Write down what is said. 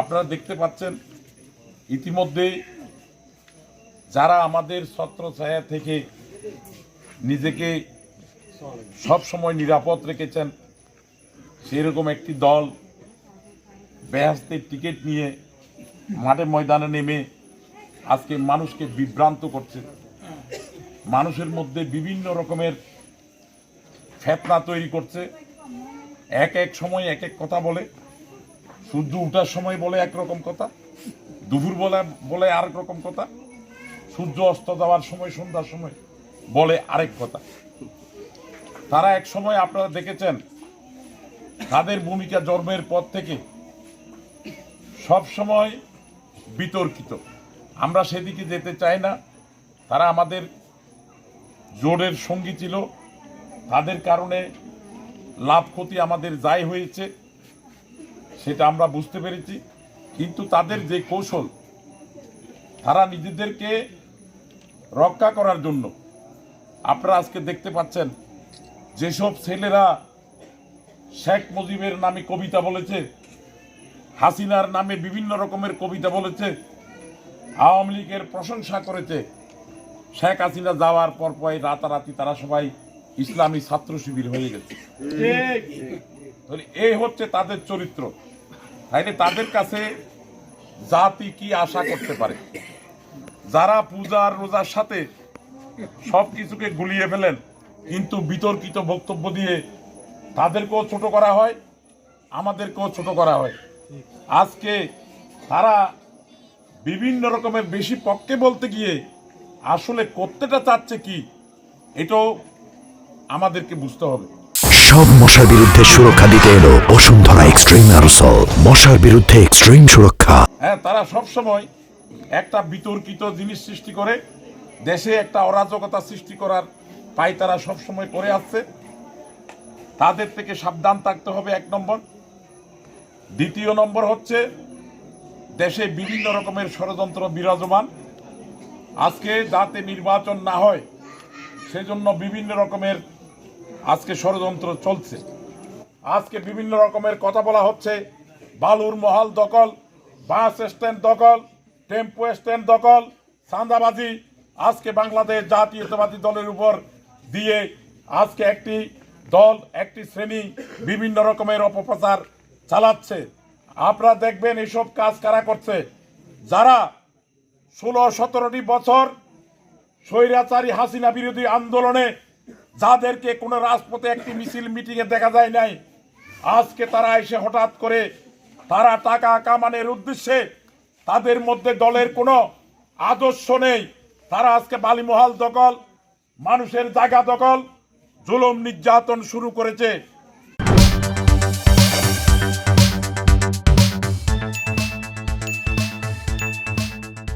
আপনারা দেখতে পাচ্ছেন ইতিমধ্যে যারা আমাদের ছত্র ছায়া থেকে নিজেকে সব সময় নিরাপদ রেখেছেন, সেরকম একটি দল বেহাস্তের টিকিট নিয়ে মাঠে ময়দানে নেমে আজকে মানুষকে বিভ্রান্ত করছে। মানুষের মধ্যে বিভিন্ন রকমের ফেতনা তৈরি করছে। এক এক সময় এক এক কথা বলে। সূর্য উঠার সময় বলে একরকম কথা, দুপুর বলে বলে আরেক রকম কথা, সূর্য অস্ত যাওয়ার সময়, সন্ধ্যার সময় বলে আরেক কথা। তারা এক সময় আপনারা দেখেছেন, তাদের ভূমিকা জন্মের পর থেকে সব সময় বিতর্কিত। আমরা সেদিকে যেতে চাই না, তারা আমাদের জোরের সঙ্গী ছিল, তাদের কারণে লাভ ক্ষতি আমাদের যাই হয়েছে। সেটা আমরা বুঝতে পেরেছি। কিন্তু তাদের যে কৌশল তারা নিজেদেরকে রক্ষা করার জন্য আপনারা আজকে দেখতে পাচ্ছেন যেসব ছেলেরা শেখ মুজিবের নামে কবিতা বলেছে হাসিনার নামে বিভিন্ন রকমের কবিতা বলেছে আওয়ামী লীগের প্রশংসা করেছে শেখ হাসিনা যাওয়ার পর পরে রাতারাতি তারা সবাই ইসলামী ছাত্র শিবির হয়ে গেছে। এই হচ্ছে তাদের চরিত্র। তাইলে তাদের কাছে জাতি কি আশা করতে পারে? যারা পূজার রোজার সাথে সব কিছুকে গুলিয়ে ফেলেন, কিন্তু বিতর্কিত বক্তব্য দিয়ে তাদেরকেও ছোট করা হয়, আমাদেরকেও ছোট করা হয়। আজকে তারা বিভিন্ন রকমের বেশি পক্ষে বলতে গিয়ে আসলে করতেটা চাচ্ছে কি, এটাও আমাদেরকে বুঝতে হবে। সব মশার বিরুদ্ধে সুরক্ষা দিতে এলো বসুন্ধরা এক্সট্রিম অ্যারোসল। মশার বিরুদ্ধে এক্সট্রিম সুরক্ষা। হ্যাঁ তারা সব সময় একটা বিতর্কিত জিনিস সৃষ্টি করে, দেশে একটা অরাজকতা সৃষ্টি করার পাই তারা সব সময় করে আসছে। তাদের থেকে সাবধান থাকতে হবে এক নম্বর। দ্বিতীয় নম্বর হচ্ছে, দেশে বিভিন্ন রকমের ষড়যন্ত্র বিরাজমান। আজকে যাতে নির্বাচন না হয়, সেজন্য বিভিন্ন রকমের আজকে ষড়যন্ত্র চলছে। আজকে বিভিন্ন রকমের কথা বলা হচ্ছে। বালুর মহল দখল, বাস স্ট্যান্ড দখল, টেম্পো স্ট্যান্ড দখল, চাঁদাবাজি আজকে বাংলাদেশ জাতীয়তাবাদী দলের উপর দিয়ে আজকে একটি দল, একটি শ্রেণি বিভিন্ন রকমের অপপ্রচার চালাচ্ছে। আপনারা দেখবেন এসব কাজ কারা করছে? যারা ষোলো সতেরোটি বছর স্বৈরাচারী হাসিনা বিরোধী আন্দোলনে যাদেরকে কোনো রাজপথে একটি মিছিল মিটিংয়ে দেখা যায় নাই, আজকে তারা এসে হঠাৎ করে তারা টাকা কামানের উদ্দেশ্যে তাদের মধ্যে দলের কোনো আদর্শ নেই। তারা আজকে বালিমহাল দখল, মানুষের জায়গা দখল, জুলুম নির্যাতন শুরু করেছে।